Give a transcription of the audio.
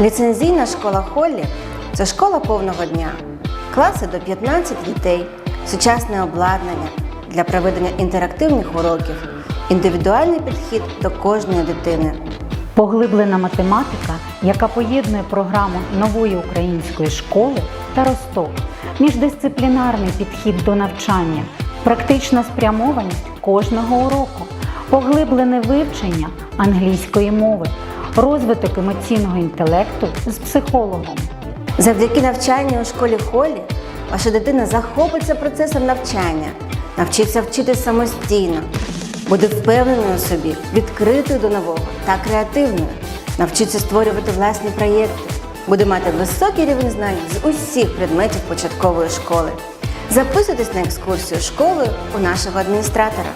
Ліцензійна школа Холлі це школа повного дня, класи до 15 дітей, сучасне обладнання для проведення інтерактивних уроків, індивідуальний підхід до кожної дитини. Поглиблена математика, яка поєднує програму нової української школи та Росток, міждисциплінарний підхід до навчання, практична спрямованість кожного уроку, поглиблене вивчення англійської мови, розвиток емоційного інтелекту з психологом. Завдяки навчанню у школі Холлі ваша дитина захопиться процесом навчання, навчиться вчити самостійно, буде впевненою у собі, відкритою до нового та креативною, навчиться створювати власні проєкти, буде мати високий рівень знань з усіх предметів початкової школи. Записуйтесь на екскурсію школою у нашого адміністратора.